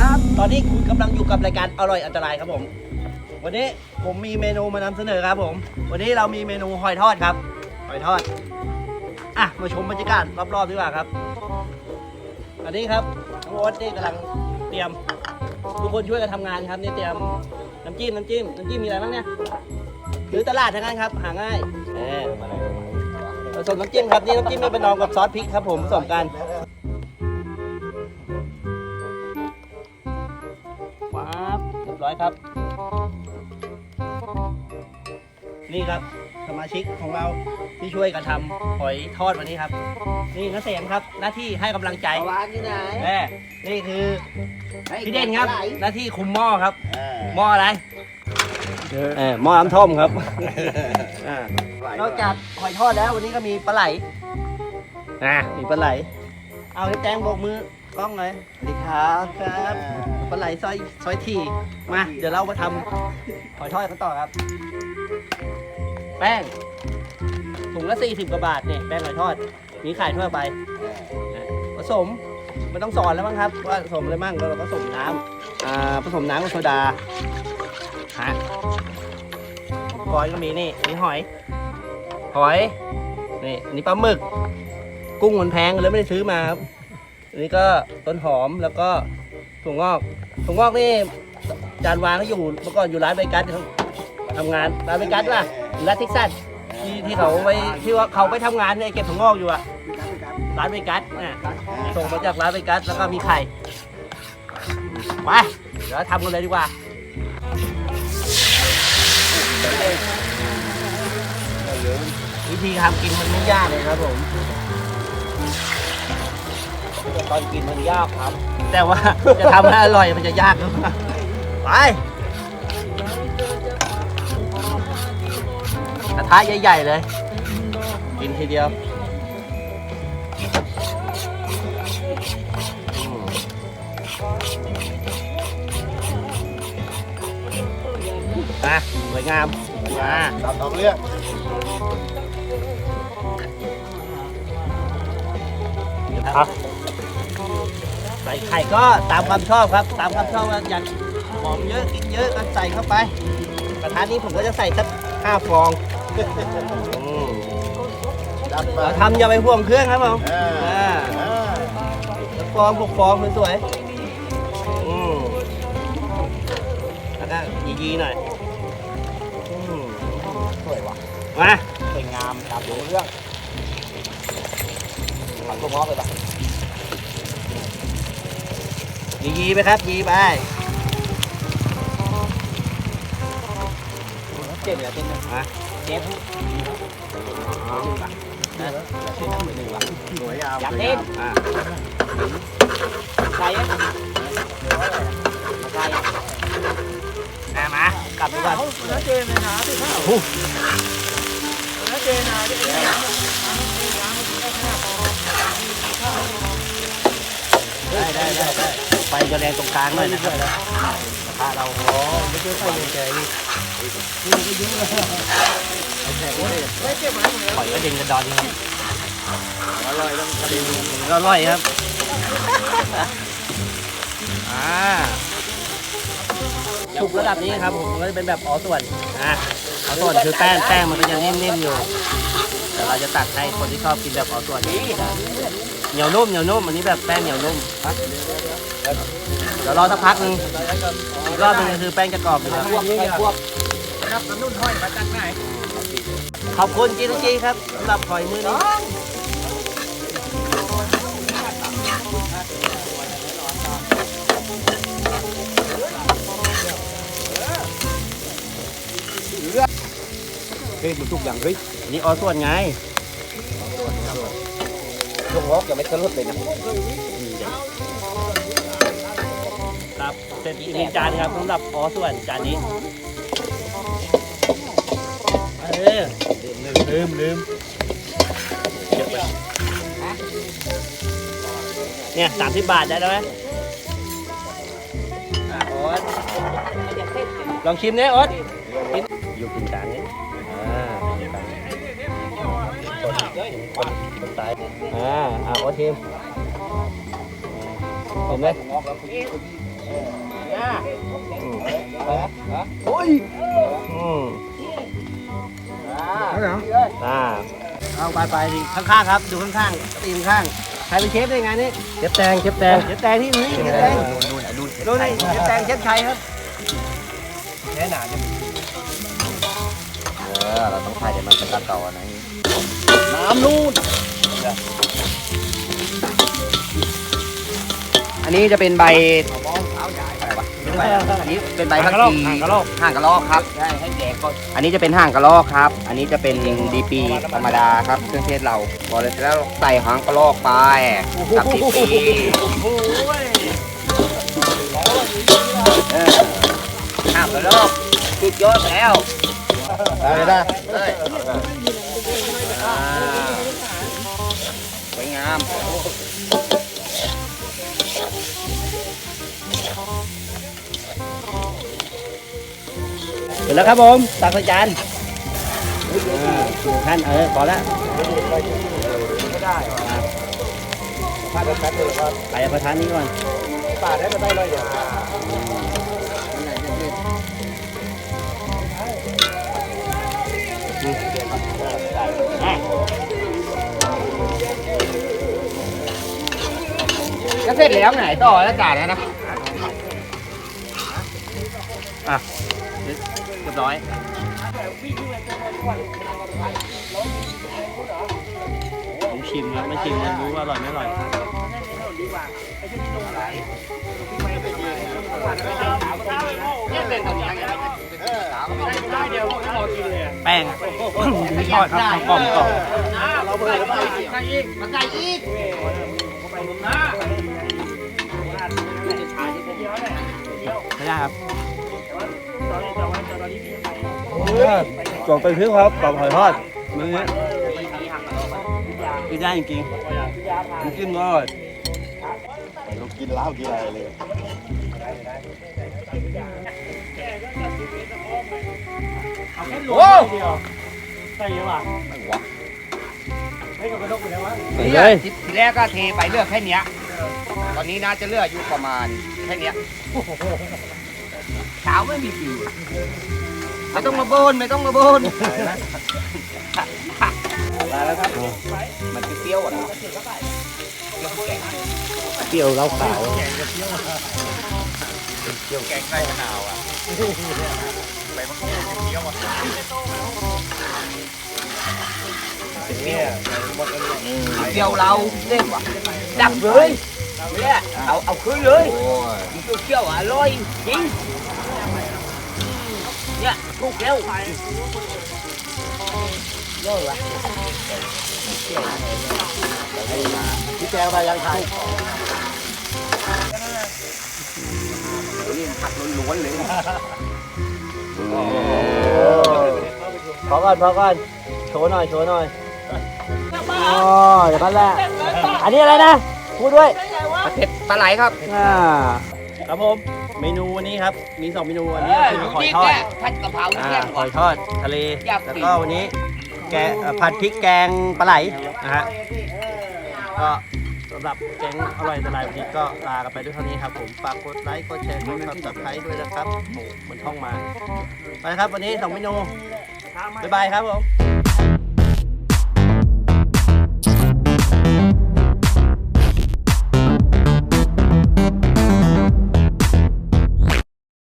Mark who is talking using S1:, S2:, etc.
S1: ครับ ตอนนี้คุณกำลังอยู่กับรายการอร่อยอันตรายครับผม วันนี้ผมมีเมนูมานำเสนอครับผม วันนี้เรามีเมนูหอยทอดครับ หอยทอด อะ มาชมบรรยากาศรอบๆดีกว่าครับ อันนี้ครับน้องโอ๊ตนี่กำลังเตรียม ทุกคนช่วยกันทำงานครับนี่เตรียมน้ำจิ้มน้ำจิ้มน้ำจิ้มมีอะไรบ้างเนี่ยหรือตลาดทั้งนั้นครับ หาง่ายเออผสมน้ำจิ้มครับนี่น้ำจิ้มไม่เป็นนองกับซอสพริกครับผมผสมกัน ครับ นี่ครับสมาชิกของเราที่ช่วยกันทำหอยทอดวันนี้ครับ นี่นักเสียงครับ หน้าที่ให้กำลังใจ
S2: วางที่ไหน
S1: แม่นี่คือพี่เด่นครับ หน้าที่คุมหม้อครับ
S2: เออ
S1: หม้ออะไรเออหม้อน้ำท่อมครับอ่านอกจากหอยทอดแล้ววันนี้ก็มีปลาไหลอ่ามีปลาไหล เอาให้แตงโบกมือกล้องเลยสวัสดีครับครับ ปลาไหลซอยซอยทีมาเดี๋ยวเรามาทำหอยทอดกันต่อครับ แป้งถุงละ 40 กว่าบาทเนี่ยแป้งหอยทอด มีขายทั่วไปผสมไม่ต้องสอนแล้วมั้งครับว่าผสมอะไรบ้างเราก็ผสมน้ำอ่าผสมน้ำกับโซดาฮะก้อยก็มีนี่มีหอย หอยนี่อันนี้ปลาหมึก กุ้งมันแพงเลยไม่ได้ซื้อมาครับอันนี้ก็ต้นหอมแล้วก็ ถั่วงอกถั่วงอกนี่จานวางเขาอยู่เมื่อก่อนอยู่ร้านเบกัสเขาทำงานร้านเบกัสป่ะอยู่ร้านเท็กซัสที่ที่เขาไปที่ว่าเขาไปทำงานเนี่ยเก็บถั่วงอกอยู่อะร้านเบกัสเนี่ส่งมาจากร้านเวกัสแล้วก็มีไข่ไปเดี๋ยวทำกันเลยดีกว่าวิธีทำกินมันไม่ยากเลยครับผมตอนกินมันยากครับ แต่ว่าจะทำให้อร่อยมันจะยากไปกระทะใหญ่ ๆ เลย กินทีเดียวอะสวยงามอ่า
S2: ตัดออกเรื่อง
S1: ครับ ใส่ไข่ก็ตามความชอบครับ ตามความชอบว่าอยากหอมเยอะกินเยอะก็ใส่เข้าไป กระทะนี้ผมก็จะใส่สักห้าฟองอืม
S2: จับมา
S1: เราทำอย่าไปห่วงเครื่องครับผม
S2: เออ
S1: อ่า
S2: เออ
S1: แล้วฟองหกฟองสวยๆอืมแล้วก็ยีๆหน่อยอืม
S2: สวยว่ะ
S1: มา
S2: สวยงามจับรู้เรื่องผัดตัวม้อไปปะ
S1: ยีๆไปครับยีไป
S2: เจ็บเหรอเจ็บไหม
S1: มา
S2: เจ็บ
S1: นะ
S2: สวยงาม
S1: อยากเล่นอ่า
S2: ใครอะใคร
S1: มามากลับไปก่อน
S2: น้าเจนเลยนะพี่ข้าว
S1: อู้
S2: น้าเจนนะเป็นน้
S1: ได้ได้ได้ ได้ไฟจะแรงตรงกลางหน่อยนะครับกระทะเราโอ้ไม่ใช่ไฟแรงๆนี่ปล่อยกระเด็นกระดอนครับำ
S2: อร่อยต้องกระดิ่ง
S1: อร่อยครับอ่าสุกระดับนี้ครับผมก็จะเป็นแบบออส่วนอะออส่วนคือแป้งแป้งมันก็จะนิ่มๆอยู่แต่เราจะตักให้คนที่ชอบกินแบบออส่วนนี้เหนียวนุ่มเหนียวนุ่มอันนี้แบบแป้งเหนียวนุ่ม เดี๋ยวรอสักพักหนึงอีกรอบหนึงก็คือแป้งจะกรอบเลยครับ
S2: พวกไอ้พวกนับน้ำนุ่นห้อยมาจากไหน
S1: ขอบคุณจีนจีครับสำหรับหอยมือนี้
S2: เฮ้ยมันทุกอย่างเฮ้ย
S1: อันนี้ออส่วนไง
S2: ช่วงงอกยังไม่ทะลุเลยนะ
S1: ครับ เสร็จอีกหนึ่งจานครับสำหรับอ๋อส่วนจานนี้ เออลืมลืมเยอะไปเนี่ยสามสิบบาทได้แล้วไหมอะโอ๊ตลองชิมเนี่ยโอ๊ตกินอยู่กินจานนี้อ่าคนคนคนตายอ่าอ่าโอ๊ตชิมเห็นไหม
S2: งอกแล้ว
S1: โอ้ยอืมอ่าเอาไปไปดิข้างๆครับ ดูข้างๆตีข้างใครเป็นเชฟได้ไงนี่
S2: เจ็บแตงเจ็บแตง
S1: เชฟแตงที่นี่เชฟแตง
S2: นู่นนู่นนู่น
S1: ดูนี่เชฟแตงเชฟชัยครับ
S2: แค่หนาจะเออเราต้องถ่ายเดี๋ยวมันจะตัดต่อนะ
S1: น้ำนู่น
S2: อันนี้จะเป็นใบ อันนี้เป็นใบผักชีห่างกระรอกห่างกระรอกครับ
S1: ใช่ให้แดกก่อน
S2: อันนี้จะเป็นห่างกระรอกครับ อันนี้จะเป็นดีปีธรรมดาครับเครื่องเทศเราพอแล้วใส่หางกระรอกไปกับดีปี
S1: โอ้ย
S2: เออห่างกระรอกสุดยอดแล้ว
S1: ได้ได้
S2: เลยอ่าสวยงาม
S1: เสร็จแล้วครับผมตักใส่จานท่านเออพอแล้ว
S2: ถ้าเป็นแป๊บเดียวก็
S1: ใส่ประทานนี้ก่อน
S2: ป่าได้ก็ได้เลยเดี๋ยวก็เสร็จแล้วไหนต่อแล้วจ่าแล้วนะ
S1: รียบร้อย ผมชิมครับไม่ชิมจะรู้ว่าอร่อยไม่อร่อย
S2: เนี่ยเป็นตรงนี้ได้เดียวก็พอกินเลย
S1: แป้งดีทอดครับกรอบกรอบ
S2: เราเปิดใส่อีกมาใส่อีก
S1: ไม่ได้ครับ กล่องเป็นพริกครับกับหอยทอดมื้อนี้กินได้จริงๆมันกินอร่อยเรา
S3: กินแล้วกินอะไรเลย
S2: เอาแค่ลวก
S1: เดี
S3: ยวใส่เยอะป่ะ
S2: ไม่หวะ
S3: ไม่กับกระดกอยู่แล้
S1: ววะเลย
S2: ทีแรกก็เทไปเลือกแค่นี้ตอนนี้น่าจะเลือกอยู่ประมาณแค่นี้เช้าไม่มีฟิว ไม่ต้องมาโบนไม่ต้องมาโบนมาแล้วครับมันเปรี้ยวอะเนะเปรี้ยวแกง
S1: เปรี้ยวเหล้าขาว
S2: เปรี้ยวแกงไส้มะนาวอะใบมะกรูดเปรี้ยวอะเปรี้ยวเปรี้ยวเราเล่นว่ะดับเลยเนี่ยเอาเอาคืนเลยมันเปรี้ยวอร่อยจริงเนี่ย ถูกแล้ว
S1: พี่แจงไปยังไทย
S2: นี่ผักล้วนๆเลย
S1: พอก่อนพอก่อนโชว์หน่อยโชว์หน่อยอ๋ออย่างนั้นแหละอันนี้อะไรนะพูดด้วย
S2: ปลาเผ็ดปลาไหลครับ
S1: อ่าครับผม เมนูวันนี้ครับ มีสองเมนูอันนี้ก็คือหอยทอด
S2: ผัดกะเพรา
S1: อ่า
S2: เนี่ย
S1: หอยทอดทะเล
S2: อยาก
S1: แล้ว
S2: กิน
S1: ก็วันนี้แกงเอ่อผัดพริกแกงปลาไหลนะฮะ ก็สำหรับแกงอร่อยตลายวันนี้ก็ลากันไปด้วยเท่านี้ครับผม ฝากกดไลค์ กดแชร์ กดซับสไครต์ด้วยนะครับโอ้เหมือนท่องมา ไปครับวันนี้สองเมนู บ๊ายบายครับผม